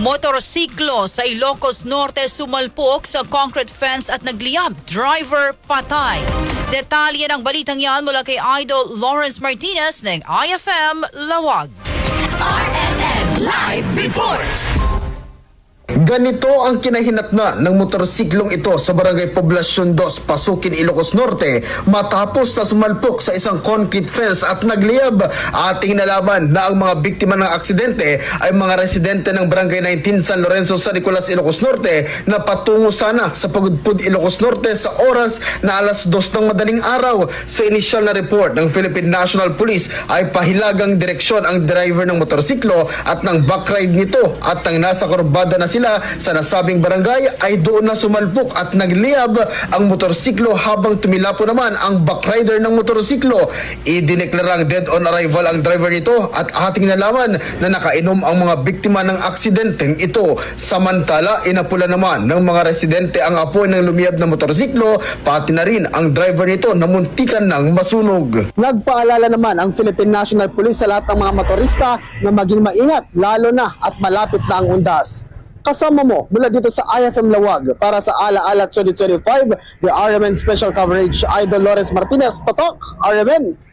Motorsiklo sa Ilocos Norte sumalpok sa concrete fence at nagliyab. Driver patay. Detalye ng balitang yan mula kay Idol Lawrence Martinez ng IFM Lawag. RMN Live Report! Ganito ang kinahinatna ng motorsiklong ito sa Barangay Poblasyon 2, Pasukin, Ilocos Norte matapos na sumalpok sa isang concrete fence at nagliyab. Ating nalaman na ang mga biktima ng aksidente ay mga residente ng Barangay 19 San Lorenzo sa Nicolas, Ilocos Norte na patungo sana sa Pagudpud, Ilocos Norte sa oras na alas 2 ng madaling araw. Sa inisyal na report ng Philippine National Police ay pahilagang direksyon ang driver ng motorsiklo at ng backride nito at nang nasa kurbada na sila sa nasabing barangay ay doon na sumalpok at nagliyab ang motorsiklo habang tumilapo naman ang backrider ng motorsiklo. Idineklarang dead on arrival ang driver nito at ating nalaman na nakainom ang mga biktima ng aksidenteng ito. Samantala, inapula naman ng mga residente ang apoy ng lumiyab na motorsiklo pati na rin ang driver nito na muntikan ng masunog. Nagpaalala naman ang Philippine National Police sa lahat ng mga motorista na maging maingat lalo na at malapit na ang undas. Kasama mo mula dito sa IFM Lawag para sa Ala Ala 2025, the RMN Special Coverage Idol Lawrence Martinez, Totok, RMN.